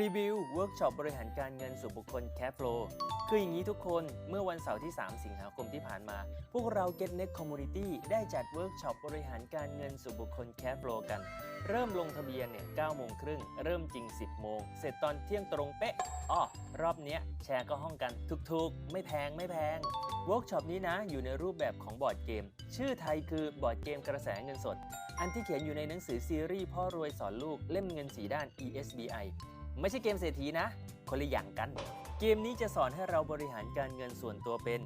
รีวิวเวิร์กช็อปบริหารการเงินส่วนบุคคล c a p f l o w คืออย่างนี้ทุกคนเมื่อวันเสาร์ที่ 3 สิงหาคมที่ผ่านมา พวกเรา GetNet Community ได้จัดเวิร์กช็อปบริหารการเงินส่วนบุคคล c a p f l o w กัน เริ่มลงทะเบียนเนี่ย9โมงครึ่ง เริ่มจริง 10 โมง เสร็จตอนเที่ยงตรงเป๊ะอ้อรอบเนี้ยแชร์ก็ห้องกันถูกๆ ไม่แพงไม่แพงเวิร์กช็อปนี้นะอยู่ในรูปแบบของบอร์ดเกม ชื่อไทยคือบอร์ดเกมกระแสเงินสด อันที่เขียนอยู่ในหนังสือซีรีส์พ่อรวยสอนลูกเล่มเงินสีด้าน ESBI ไม่ใช่เกมเศรษฐีนะ คนละอย่างกัน เกมนี้จะสอนให้เราบริหารการเงินส่วนตัวเป็น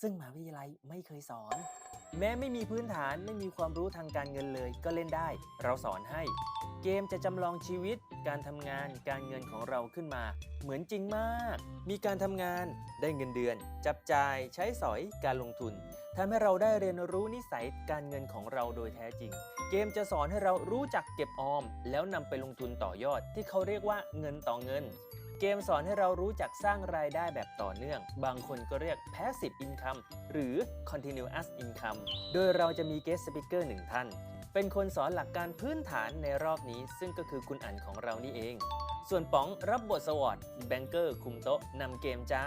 ซึ่งมหาวิทยาลัยไม่เคยสอน แม้ไม่มีพื้นฐานไม่มีความรู้ทางการเงินเลยก็เล่นได้ เราสอนให้ เกมจะจำลองชีวิต การทำงานการเงินของเราขึ้นมา เหมือนจริงมาก มีการทำงานได้เงินเดือน จับจ่ายใช้สอยการลงทุนทำให้เราได้เรียนรู้นิสัยการเงินของเราโดยแท้จริง เกมจะสอนให้เรารู้จักเก็บออม แล้วนำไปลงทุนต่อยอดที่เขาเรียกว่าเงินต่อเงิน เกมสอนให้เรารู้จักสร้างรายได้แบบต่อเนื่อง บางคนก็เรียก passive income หรือ continuous income โดยเราจะมี guest speaker หนึ่งท่าน เป็นคนสอนหลักการพื้นฐานในรอบนี้ ซึ่งก็คือคุณอันของเรานี่เอง ส่วนป๋องรับบทสวอตแบงเกอร์คุมโต๊ะนำเกมจ้า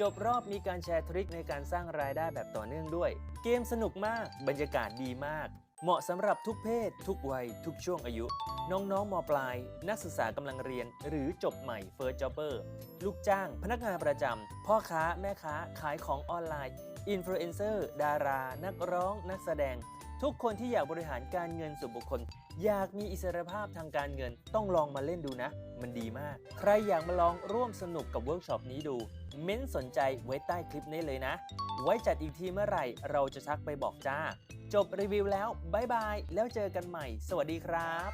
จบรอบมีการแชร์ทริคในการสร้างรายได้แบบต่อเนื่องด้วย เกมสนุกมาก บรรยากาศดีมาก เหมาะสำหรับทุกเพศ ทุกวัย ทุกช่วงอายุ น้องๆมปลาย นักศึกษากำลังเรียน หรือจบใหม่เฟิร์สจ็อบเบอร์ลูกจ้าง พนักงานประจำพ่อค้าแม่ค้า ขายของออนไลน์ อินฟลูเอนเซอร์ ดารา นักร้อง นักแสดง ทุกคนที่อยากบริหารการเงินส่วนบุคคล อยากมีอิสรภาพทางการเงินต้องลองมาเล่นดูนะ มันดีมาก ใครอยากมาลองร่วมสนุกกับเวิร์กช็อปนี้ดู เม้นสนใจไว้ใต้คลิปนี้เลยนะ ไว้จัดอีกทีเมื่อไหร่เราจะทักไปบอกจ้า จบรีวิวแล้วบายบาย แล้วเจอกันใหม่ สวัสดีครับ